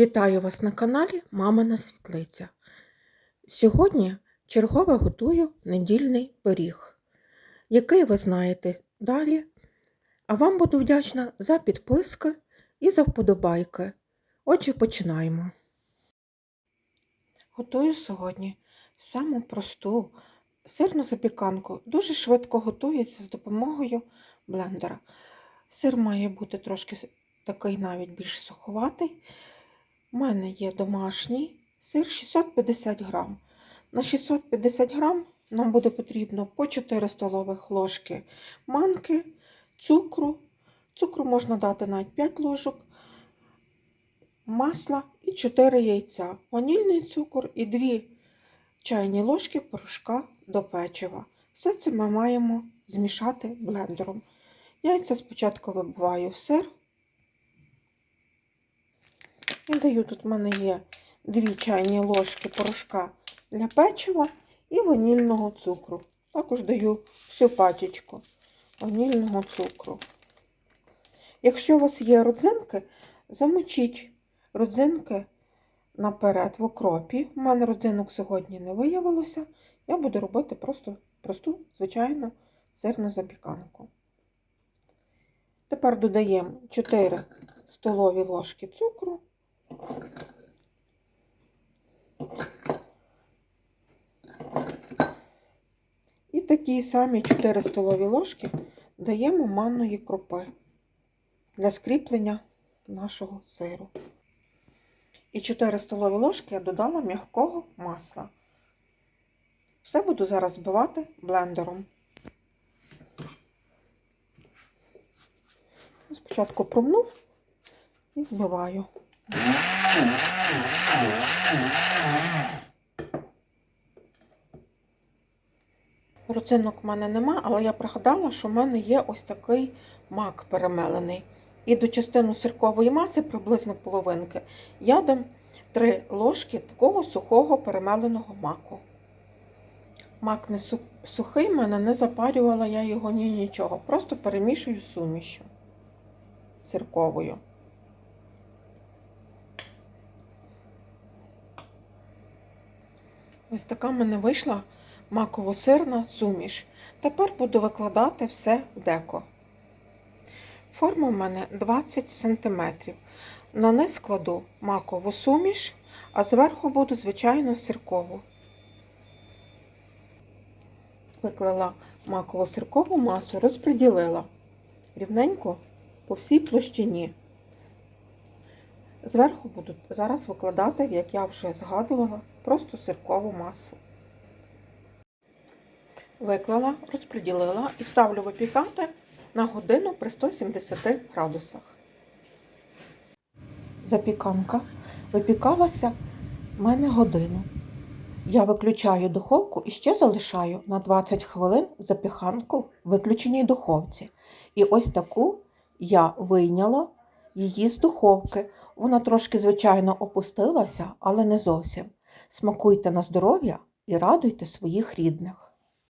Вітаю вас на каналі Мамина Світлиця. Сьогодні чергове готую недільний пиріг, який ви знаєте далі. А вам буду вдячна за підписки і за вподобайки. Отже, починаємо. Готую сьогодні саму просту сирну запіканку. Дуже швидко готується з допомогою блендера. Сир має бути трошки такий навіть більш суховатий. У мене є домашній сир 650 грам. На 650 грам нам буде потрібно по 4 столових ложки манки, цукру. Цукру можна дати навіть 5 ложок, масла і 4 яйця, ванільний цукор і 2 чайні ложки порошка до печива. Все це ми маємо змішати блендером. Яйця спочатку вибиваю в сир. І даю тут в мене є 2 чайні ложки порошка для печива і ванільного цукру. Також даю всю пачечку ванільного цукру. Якщо у вас є родзинки, замочіть родзинки наперед в окропі. У мене родзинок сьогодні не виявилося. Я буду робити просто просту, звичайну сирну запіканку. Тепер додаємо 4 столові ложки цукру. І такі самі 4 столові ложки даємо манної крупи для скріплення нашого сиру. І 4 столові ложки я додала м'якого масла. Все буду зараз збивати блендером. Спочатку промнув і збиваю. Родзинок в мене нема, але я пригадала, що в мене є ось такий мак перемелений. І до частини сиркової маси, приблизно половинки, я дам 3 ложки такого сухого перемеленого маку. Мак не сухий, мене не запарювала я його ні нічого. Просто перемішую сумішю сирковою. Ось така в мене вийшла маково-сирна суміш. Тепер буду викладати все в деко. Форма в мене 20 см. На низ складу макову суміш, а зверху буду, звичайно, сиркову. Виклала маково-сиркову масу, розподілила рівненько по всій площині. Зверху буду зараз викладати, як я вже згадувала, просто сиркову масу. Виклала, розподілила і ставлю випікати на годину при 170 градусах. Запіканка випікалася в мене годину. Я виключаю духовку і ще залишаю на 20 хвилин запіканку в виключеній духовці. І ось таку я вийняла її з духовки. Вона трошки, звичайно, опустилася, але не зовсім. Смакуйте на здоров'я і радуйте своїх рідних.